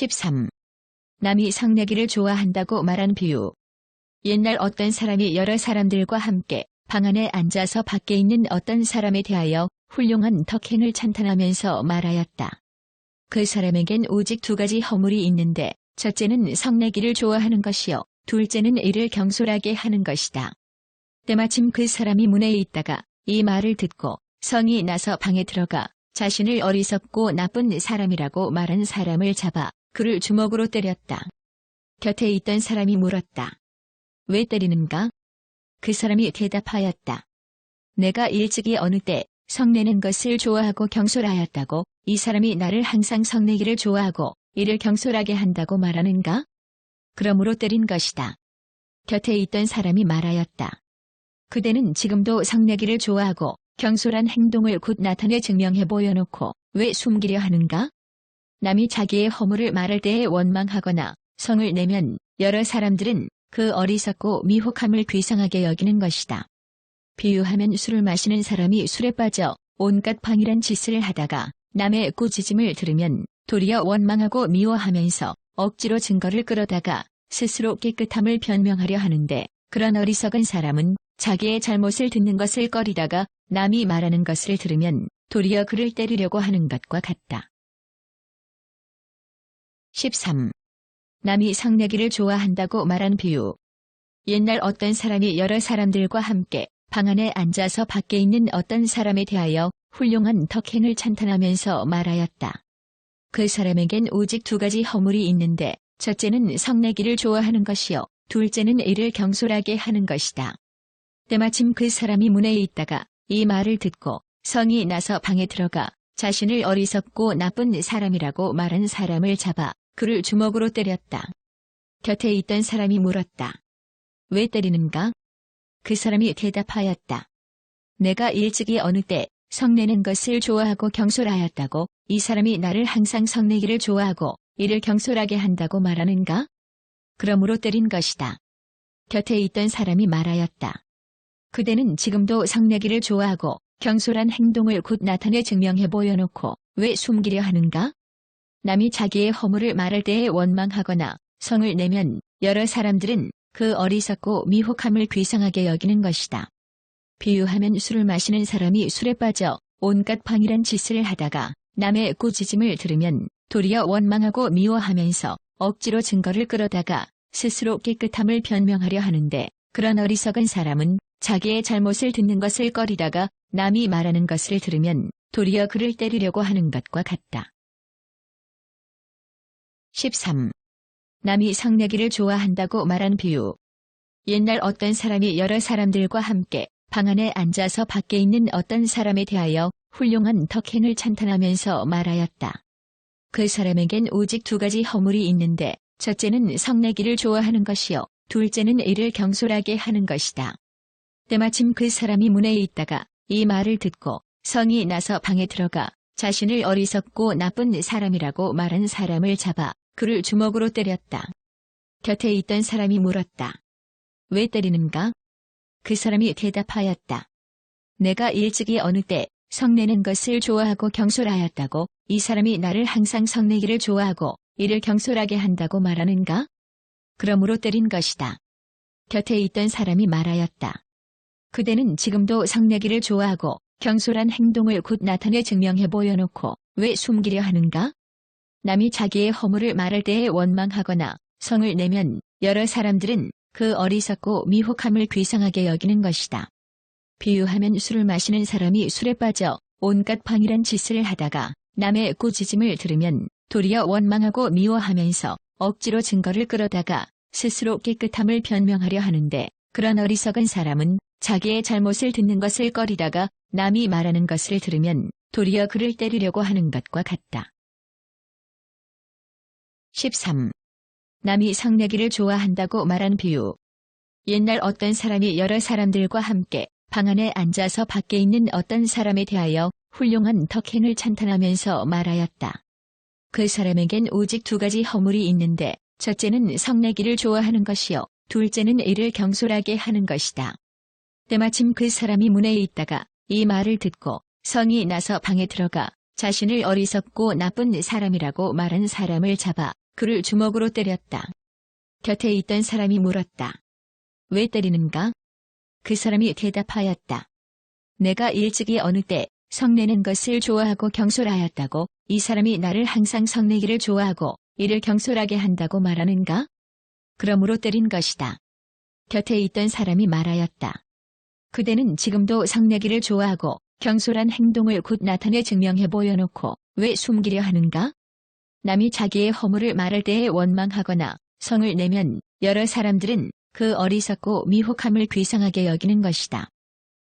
13. 남이 성내기를 좋아한다고 말한 비유. 옛날 어떤 사람이 여러 사람들과 함께 방 안에 앉아서 밖에 있는 어떤 사람에 대하여 훌륭한 덕행을 찬탄하면서 말하였다. 그 사람에겐 오직 두 가지 허물이 있는데 첫째는 성내기를 좋아하는 것이요 둘째는 이를 경솔하게 하는 것이다. 때마침 그 사람이 문에 있다가 이 말을 듣고 성이 나서 방에 들어가 자신을 어리석고 나쁜 사람이라고 말한 사람을 잡아 그를 주먹으로 때렸다. 곁에 있던 사람이 물었다. 왜 때리는가? 그 사람이 대답하였다. 내가 일찍이 어느 때 성내는 것을 좋아하고 경솔하였다고 이 사람이 나를 항상 성내기를 좋아하고 이를 경솔하게 한다고 말하는가? 그러므로 때린 것이다. 곁에 있던 사람이 말하였다. 그대는 지금도 성내기를 좋아하고 경솔한 행동을 곧 나타내 증명해 보여놓고 왜 숨기려 하는가? 남이 자기의 허물을 말할 때에 원망하거나 성을 내면 여러 사람들은 그 어리석고 미혹함을 괴상하게 여기는 것이다. 비유하면 술을 마시는 사람이 술에 빠져 온갖 방이란 짓을 하다가 남의 꾸짖음을 들으면 도리어 원망하고 미워하면서 억지로 증거를 끌어다가 스스로 깨끗함을 변명하려 하는데 그런 어리석은 사람은 자기의 잘못을 듣는 것을 꺼리다가 남이 말하는 것을 들으면 도리어 그를 때리려고 하는 것과 같다. 13. 남이 성내기를 좋아한다고 말한 비유. 옛날 어떤 사람이 여러 사람들과 함께 방 안에 앉아서 밖에 있는 어떤 사람에 대하여 훌륭한 덕행을 찬탄하면서 말하였다. 그 사람에겐 오직 두 가지 허물이 있는데 첫째는 성내기를 좋아하는 것이요 둘째는 이를 경솔하게 하는 것이다. 때마침 그 사람이 문에 있다가 이 말을 듣고 성이 나서 방에 들어가 자신을 어리석고 나쁜 사람이라고 말한 사람을 잡아 그를 주먹으로 때렸다. 곁에 있던 사람이 물었다. 왜 때리는가? 그 사람이 대답하였다. 내가 일찍이 어느 때 성내는 것을 좋아하고 경솔하였다고 이 사람이 나를 항상 성내기를 좋아하고 이를 경솔하게 한다고 말하는가? 그러므로 때린 것이다. 곁에 있던 사람이 말하였다. 그대는 지금도 성내기를 좋아하고 경솔한 행동을 곧 나타내 증명해 보여놓고 왜 숨기려 하는가? 남이 자기의 허물을 말할 때에 원망하거나 성을 내면 여러 사람들은 그 어리석고 미혹함을 괴상하게 여기는 것이다. 비유하면 술을 마시는 사람이 술에 빠져 온갖 방이란 짓을 하다가 남의 꾸짖음을 들으면 도리어 원망하고 미워하면서 억지로 증거를 끌어다가 스스로 깨끗함을 변명하려 하는데 그런 어리석은 사람은 자기의 잘못을 듣는 것을 꺼리다가 남이 말하는 것을 들으면 도리어 그를 때리려고 하는 것과 같다. 13. 남이 성내기를 좋아한다고 말한 비유. 옛날 어떤 사람이 여러 사람들과 함께 방 안에 앉아서 밖에 있는 어떤 사람에 대하여 훌륭한 덕행을 찬탄하면서 말하였다. 그 사람에겐 오직 두 가지 허물이 있는데 첫째는 성내기를 좋아하는 것이요 둘째는 이를 경솔하게 하는 것이다. 때마침 그 사람이 문에 있다가 이 말을 듣고 성이 나서 방에 들어가 자신을 어리석고 나쁜 사람이라고 말한 사람을 잡아 그를 주먹으로 때렸다. 곁에 있던 사람이 물었다. 왜 때리는가? 그 사람이 대답하였다. 내가 일찍이 어느 때 성내는 것을 좋아하고 경솔하였다고 이 사람이 나를 항상 성내기를 좋아하고 이를 경솔하게 한다고 말하는가? 그러므로 때린 것이다. 곁에 있던 사람이 말하였다. 그대는 지금도 성내기를 좋아하고 경솔한 행동을 곧 나타내 증명해 보여놓고 왜 숨기려 하는가? 남이 자기의 허물을 말할 때에 원망하거나 성을 내면 여러 사람들은 그 어리석고 미혹함을 괴상하게 여기는 것이다. 비유하면 술을 마시는 사람이 술에 빠져 온갖 방이란 짓을 하다가 남의 꾸짖음을 들으면 도리어 원망하고 미워하면서 억지로 증거를 끌어다가 스스로 깨끗함을 변명하려 하는데 그런 어리석은 사람은 자기의 잘못을 듣는 것을 꺼리다가 남이 말하는 것을 들으면 도리어 그를 때리려고 하는 것과 같다. 13. 남이 성내기를 좋아한다고 말한 비유. 옛날 어떤 사람이 여러 사람들과 함께 방 안에 앉아서 밖에 있는 어떤 사람에 대하여 훌륭한 덕행을 찬탄하면서 말하였다. 그 사람에겐 오직 두 가지 허물이 있는데 첫째는 성내기를 좋아하는 것이요 둘째는 이를 경솔하게 하는 것이다. 때마침 그 사람이 문에 있다가 이 말을 듣고 성이 나서 방에 들어가 자신을 어리석고 나쁜 사람이라고 말한 사람을 잡아 그를 주먹으로 때렸다. 곁에 있던 사람이 물었다. 왜 때리는가? 그 사람이 대답하였다. 내가 일찍이 어느 때 성내는 것을 좋아하고 경솔하였다고 이 사람이 나를 항상 성내기를 좋아하고 이를 경솔하게 한다고 말하는가? 그러므로 때린 것이다. 곁에 있던 사람이 말하였다. 그대는 지금도 성내기를 좋아하고 경솔한 행동을 곧 나타내 증명해 보여놓고 왜 숨기려 하는가? 남이 자기의 허물을 말할 때에 원망하거나 성을 내면 여러 사람들은 그 어리석고 미혹함을 귀상하게 여기는 것이다.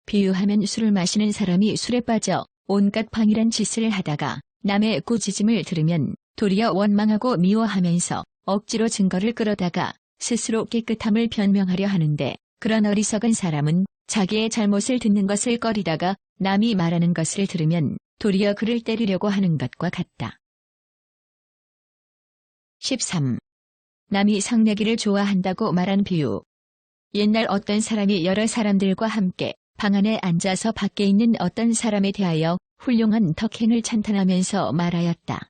비유하면 술을 마시는 사람이 술에 빠져 온갖 방이란 짓을 하다가 남의 꾸짖음을 들으면 도리어 원망하고 미워하면서 억지로 증거를 끌어다가 스스로 깨끗함을 변명하려 하는데 그런 어리석은 사람은 자기의 잘못을 듣는 것을 꺼리다가 남이 말하는 것을 들으면 도리어 그를 때리려고 하는 것과 같다. 13. 남이 상내기를 좋아한다고 말한 비유. 옛날 어떤 사람이 여러 사람들과 함께 방 안에 앉아서 밖에 있는 어떤 사람에 대하여 훌륭한 덕행을 찬탄하면서 말하였다.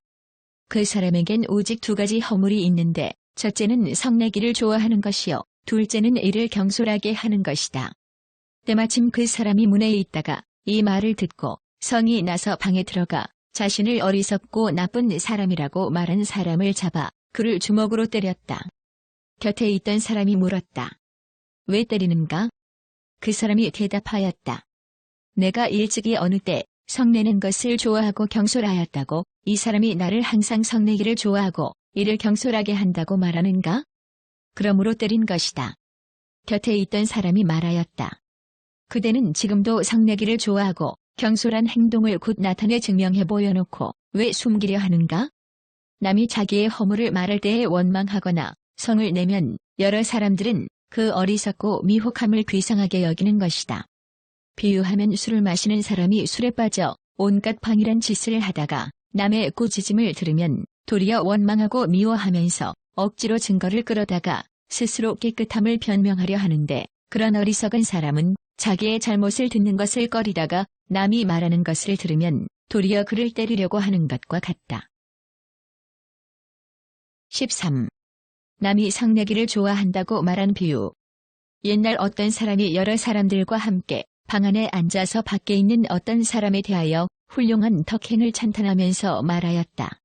그 사람에겐 오직 두 가지 허물이 있는데 첫째는 성내기를 좋아하는 것이요 둘째는 이를 경솔하게 하는 것이다. 때마침 그 사람이 문에 있다가 이 말을 듣고 성이 나서 방에 들어가 자신을 어리석고 나쁜 사람이라고 말한 사람을 잡아 그를 주먹으로 때렸다. 곁에 있던 사람이 물었다. 왜 때리는가? 그 사람이 대답하였다. 내가 일찍이 어느 때 성내는 것을 좋아하고 경솔하였다고 이 사람이 나를 항상 성내기를 좋아하고 이를 경솔하게 한다고 말하는가? 그러므로 때린 것이다. 곁에 있던 사람이 말하였다. 그대는 지금도 성내기를 좋아하고 경솔한 행동을 곧 나타내 증명해 보여놓고 왜 숨기려 하는가? 남이 자기의 허물을 말할 때에 원망하거나 성을 내면 여러 사람들은 그 어리석고 미혹함을 귀상하게 여기는 것이다. 비유하면 술을 마시는 사람이 술에 빠져 온갖 방이란 짓을 하다가 남의 꾸짖음을 들으면 도리어 원망하고 미워하면서 억지로 증거를 끌어다가 스스로 깨끗함을 변명하려 하는데 그런 어리석은 사람은 자기의 잘못을 듣는 것을 꺼리다가 남이 말하는 것을 들으면 도리어 그를 때리려고 하는 것과 같다. 13. 남이 상내기를 좋아한다고 말한 비유. 옛날 어떤 사람이 여러 사람들과 함께 방 안에 앉아서 밖에 있는 어떤 사람에 대하여 훌륭한 덕행을 찬탄하면서 말하였다.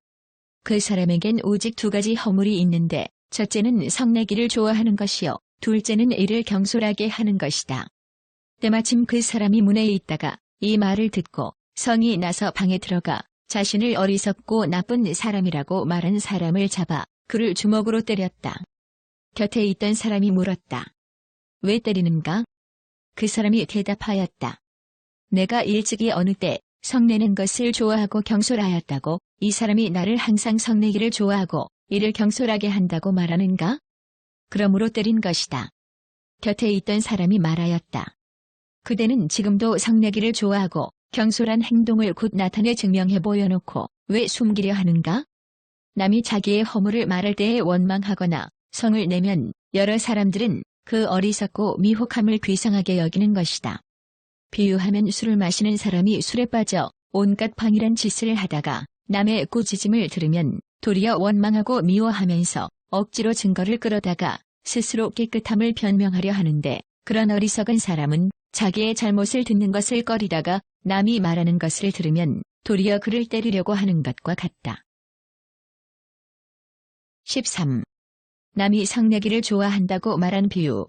그 사람에겐 오직 두 가지 허물이 있는데 첫째는 성내기를 좋아하는 것이요 둘째는 이를 경솔하게 하는 것이다. 때마침 그 사람이 문에 있다가 이 말을 듣고 성이 나서 방에 들어가 자신을 어리석고 나쁜 사람이라고 말한 사람을 잡아 그를 주먹으로 때렸다. 곁에 있던 사람이 물었다. 왜 때리는가? 그 사람이 대답하였다. 내가 일찍이 어느 때 성내는 것을 좋아하고 경솔하였다고 이 사람이 나를 항상 성내기를 좋아하고 이를 경솔하게 한다고 말하는가? 그러므로 때린 것이다. 곁에 있던 사람이 말하였다. 그대는 지금도 성내기를 좋아하고 경솔한 행동을 곧 나타내 증명해 보여놓고 왜 숨기려 하는가? 남이 자기의 허물을 말할 때에 원망하거나 성을 내면 여러 사람들은 그 어리석고 미혹함을 귀상하게 여기는 것이다. 비유하면 술을 마시는 사람이 술에 빠져 온갖 방이란 짓을 하다가 남의 꾸짖음을 들으면 도리어 원망하고 미워하면서 억지로 증거를 끌어다가 스스로 깨끗함을 변명하려 하는데 그런 어리석은 사람은 자기의 잘못을 듣는 것을 꺼리다가 남이 말하는 것을 들으면 도리어 그를 때리려고 하는 것과 같다. 13. 남이 성내기를 좋아한다고 말한 비유.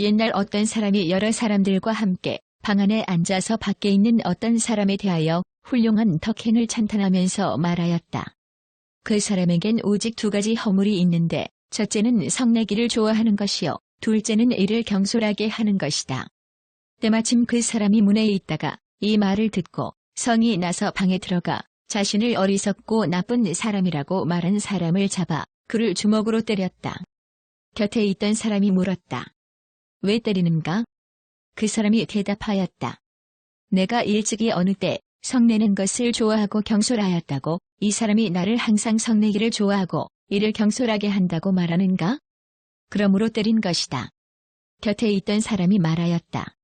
옛날 어떤 사람이 여러 사람들과 함께 방 안에 앉아서 밖에 있는 어떤 사람에 대하여 훌륭한 덕행을 찬탄하면서 말하였다. 그 사람에겐 오직 두 가지 허물이 있는데 첫째는 성내기를 좋아하는 것이요 둘째는 이를 경솔하게 하는 것이다. 때마침 그 사람이 문에 있다가 이 말을 듣고 성이 나서 방에 들어가 자신을 어리석고 나쁜 사람이라고 말한 사람을 잡아 그를 주먹으로 때렸다. 곁에 있던 사람이 물었다. 왜 때리는가? 그 사람이 대답하였다. 내가 일찍이 어느 때 성내는 것을 좋아하고 경솔하였다고 이 사람이 나를 항상 성내기를 좋아하고 이를 경솔하게 한다고 말하는가? 그러므로 때린 것이다. 곁에 있던 사람이 말하였다.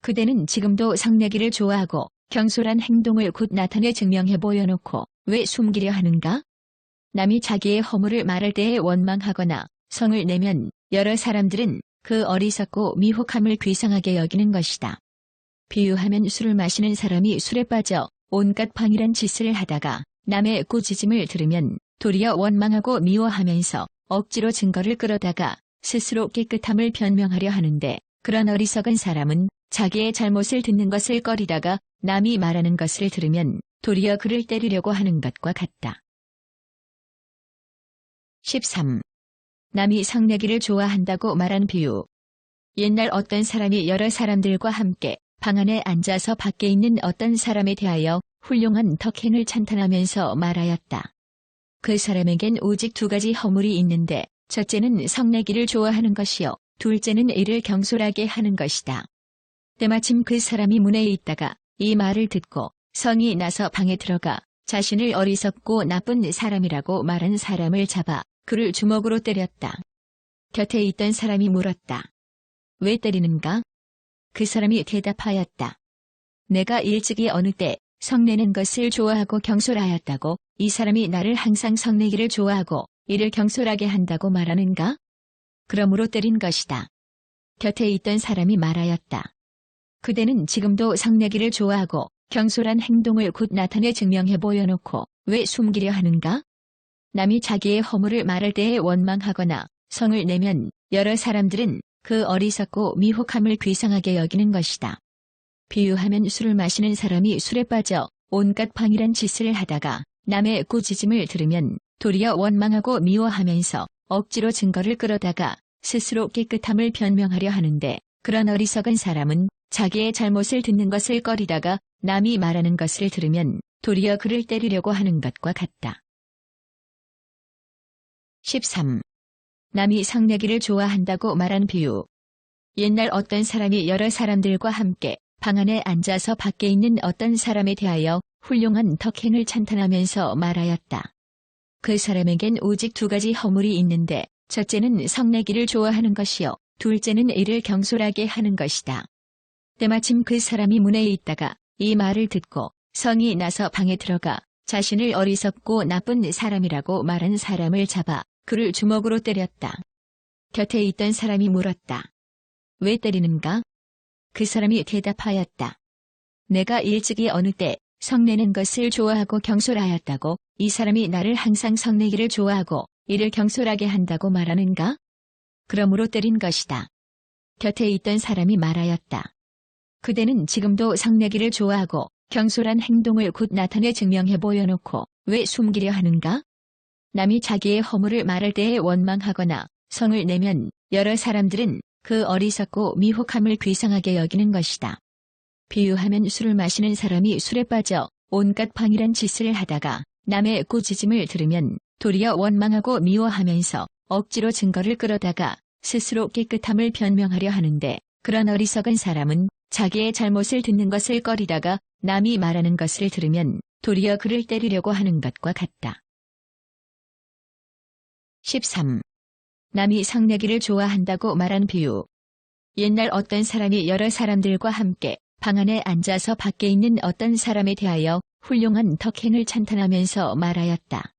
그대는 지금도 성내기를 좋아하고 경솔한 행동을 곧 나타내 증명해 보여놓고 왜 숨기려 하는가? 남이 자기의 허물을 말할 때에 원망하거나 성을 내면 여러 사람들은 그 어리석고 미혹함을 귀상하게 여기는 것이다. 비유하면 술을 마시는 사람이 술에 빠져 온갖 방이란 짓을 하다가 남의 꾸짖음을 들으면 도리어 원망하고 미워하면서 억지로 증거를 끌어다가 스스로 깨끗함을 변명하려 하는데 그런 어리석은 사람은 자기의 잘못을 듣는 것을 꺼리다가 남이 말하는 것을 들으면 도리어 그를 때리려고 하는 것과 같다. 13. 남이 상내기를 좋아한다고 말한 비유. 옛날 어떤 사람이 여러 사람들과 함께 방 안에 앉아서 밖에 있는 어떤 사람에 대하여 훌륭한 덕행을 찬탄하면서 말하였다. 그 사람에겐 오직 두 가지 허물이 있는데 첫째는 성내기를 좋아하는 것이요 둘째는 이를 경솔하게 하는 것이다. 때마침 그 사람이 문에 있다가 이 말을 듣고 성이 나서 방에 들어가 자신을 어리석고 나쁜 사람이라고 말한 사람을 잡아 그를 주먹으로 때렸다. 곁에 있던 사람이 물었다. 왜 때리는가? 그 사람이 대답하였다. 내가 일찍이 어느 때 성내는 것을 좋아하고 경솔하였다고 이 사람이 나를 항상 성내기를 좋아하고 이를 경솔하게 한다고 말하는가? 그러므로 때린 것이다. 곁에 있던 사람이 말하였다. 그대는 지금도 성내기를 좋아하고 경솔한 행동을 곧 나타내 증명해 보여놓고 왜 숨기려 하는가? 남이 자기의 허물을 말할 때에 원망하거나 성을 내면 여러 사람들은 그 어리석고 미혹함을 귀상하게 여기는 것이다. 비유하면 술을 마시는 사람이 술에 빠져 온갖 방이란 짓을 하다가 남의 꾸짖음을 들으면 도리어 원망하고 미워하면서 억지로 증거를 끌어다가 스스로 깨끗함을 변명하려 하는데 그런 어리석은 사람은 자기의 잘못을 듣는 것을 꺼리다가 남이 말하는 것을 들으면 도리어 그를 때리려고 하는 것과 같다. 13. 남이 상내기를 좋아한다고 말한 비유. 옛날 어떤 사람이 여러 사람들과 함께 방 안에 앉아서 밖에 있는 어떤 사람에 대하여 훌륭한 덕행을 찬탄하면서 말하였다. 그 사람에겐 오직 두 가지 허물이 있는데 첫째는 성내기를 좋아하는 것이요 둘째는 이를 경솔하게 하는 것이다. 때마침 그 사람이 문에 있다가 이 말을 듣고 성이 나서 방에 들어가 자신을 어리석고 나쁜 사람이라고 말한 사람을 잡아 그를 주먹으로 때렸다. 곁에 있던 사람이 물었다. 왜 때리는가? 그 사람이 대답하였다. 내가 일찍이 어느 때 성내는 것을 좋아하고 경솔하였다고 이 사람이 나를 항상 성내기를 좋아하고 이를 경솔하게 한다고 말하는가? 그러므로 때린 것이다. 곁에 있던 사람이 말하였다. 그대는 지금도 성내기를 좋아하고 경솔한 행동을 곧 나타내 증명해 보여놓고 왜 숨기려 하는가? 남이 자기의 허물을 말할 때에 원망하거나 성을 내면 여러 사람들은 그 어리석고 미혹함을 귀상하게 여기는 것이다. 비유하면 술을 마시는 사람이 술에 빠져 온갖 방이란 짓을 하다가 남의 꾸짖음을 들으면 도리어 원망하고 미워하면서 억지로 증거를 끌어다가 스스로 깨끗함을 변명하려 하는데 그런 어리석은 사람은 자기의 잘못을 듣는 것을 꺼리다가 남이 말하는 것을 들으면 도리어 그를 때리려고 하는 것과 같다. 13. 남이 상내기를 좋아한다고 말한 비유. 옛날 어떤 사람이 여러 사람들과 함께 방 안에 앉아서 밖에 있는 어떤 사람에 대하여 훌륭한 덕행을 찬탄하면서 말하였다.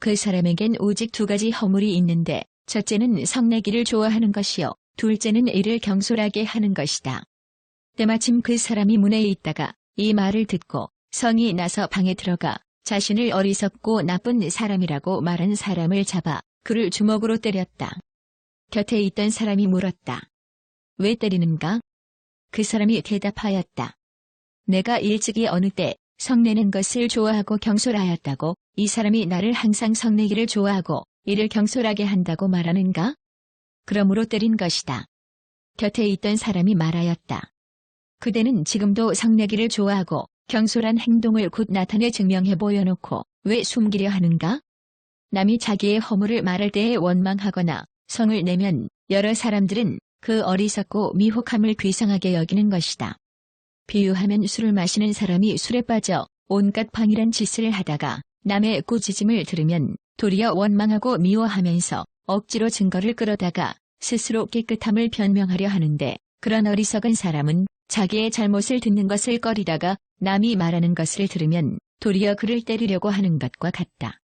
그 사람에겐 오직 두 가지 허물이 있는데 첫째는 성내기를 좋아하는 것이요 둘째는 이를 경솔하게 하는 것이다. 때마침 그 사람이 문에 있다가 이 말을 듣고 성이 나서 방에 들어가 자신을 어리석고 나쁜 사람이라고 말한 사람을 잡아 그를 주먹으로 때렸다. 곁에 있던 사람이 물었다. 왜 때리는가? 그 사람이 대답하였다. 내가 일찍이 어느 때 성내는 것을 좋아하고 경솔하였다고 이 사람이 나를 항상 성내기를 좋아하고 이를 경솔하게 한다고 말하는가? 그러므로 때린 것이다. 곁에 있던 사람이 말하였다. 그대는 지금도 성내기를 좋아하고 경솔한 행동을 곧 나타내 증명해 보여놓고 왜 숨기려 하는가? 남이 자기의 허물을 말할 때에 원망하거나 성을 내면 여러 사람들은 그 어리석고 미혹함을 귀상하게 여기는 것이다. 비유하면 술을 마시는 사람이 술에 빠져 온갖 방이란 짓을 하다가 남의 꾸짖음을 들으면 도리어 원망하고 미워하면서 억지로 증거를 끌어다가 스스로 깨끗함을 변명하려 하는데 그런 어리석은 사람은 자기의 잘못을 듣는 것을 꺼리다가 남이 말하는 것을 들으면 도리어 그를 때리려고 하는 것과 같다.